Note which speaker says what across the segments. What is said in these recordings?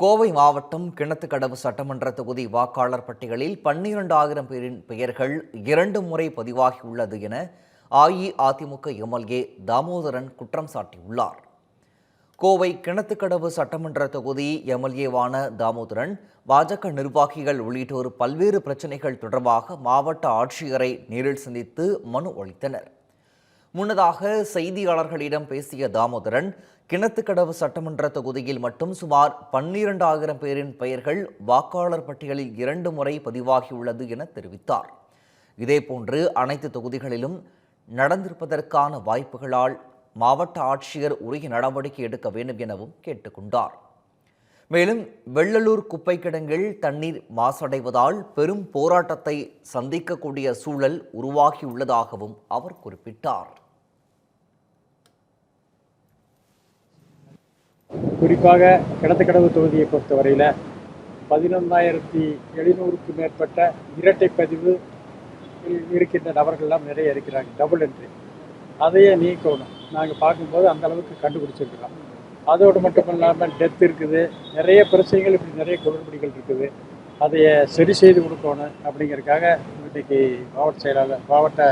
Speaker 1: கோவை மாவட்டம் கிணத்துக்கடவு சட்டமன்ற தொகுதி வாக்காளர் பட்டியலில் பன்னிரண்டாயிரம் பேரின் பெயர்கள் இரண்டு முறை பதிவாகியுள்ளது என அஇஅதிமுக எம்எல்ஏ தாமோதரன் குற்றம் சாட்டியுள்ளார். கோவை கிணத்துக்கடவு சட்டமன்ற தொகுதி எம்எல்ஏவான தாமோதரன் பாஜக நிர்வாகிகள் உள்ளிட்டோர் பல்வேறு பிரச்சினைகள் தொடர்பாக மாவட்ட ஆட்சியரை நேரில் சந்தித்து மனு அளித்தனர். முன்னதாக செய்தியாளர்களிடம் பேசிய தாமோதரன் கிணத்துக்கடவு சட்டமன்ற தொகுதியில் மட்டும் சுமார் பன்னிரண்டாயிரம் பேரின் பெயர்கள் வாக்காளர் பட்டியலில் இரண்டு முறை பதிவாகியுள்ளது என தெரிவித்தார். இதேபோன்று அனைத்து தொகுதிகளிலும் நடந்திருப்பதற்கான வாய்ப்புகளால் மாவட்ட ஆட்சியர் உரிய நடவடிக்கை எடுக்க வேண்டும் எனவும் கேட்டுக்கொண்டார். மேலும் வெள்ளலூர் குப்பை கிடங்கில் தண்ணீர் மாசடைவதால் பெரும் போராட்டத்தை சந்திக்கக்கூடிய சூழல் உருவாகியுள்ளதாகவும் அவர் குறிப்பிட்டார்.
Speaker 2: குறிப்பாக கிடத்துக்கடவு தொகுதியை பொறுத்தவரையில் பதினொன்றாயிரத்தி எழுநூறுக்கு மேற்பட்ட இரட்டை பதிவு இருக்கின்ற நபர்கள்லாம் நிறைய இருக்கிறாங்க டபுள் என்ட்ரி அதையே நீக்கணும். நாங்கள் பார்க்கும்போது அந்த அளவுக்கு கண்டுபிடிச்சிருக்கிறோம். அதோடு மட்டும் இல்லாமல் டெத் இருக்குது. நிறைய பிரச்சனைகள் இப்படி நிறைய குளறுபடிகள் இருக்குது. அதைய சரி செய்து கொடுக்கணும் அப்படிங்கிறதுக்காக இன்றைக்கி மாவட்ட செயலாளர் மாவட்ட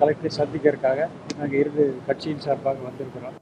Speaker 2: கலெக்டரை சந்திக்கிறதுக்காக நாங்கள் இருந்து கட்சியின் சார்பாக வந்திருக்கிறோம்.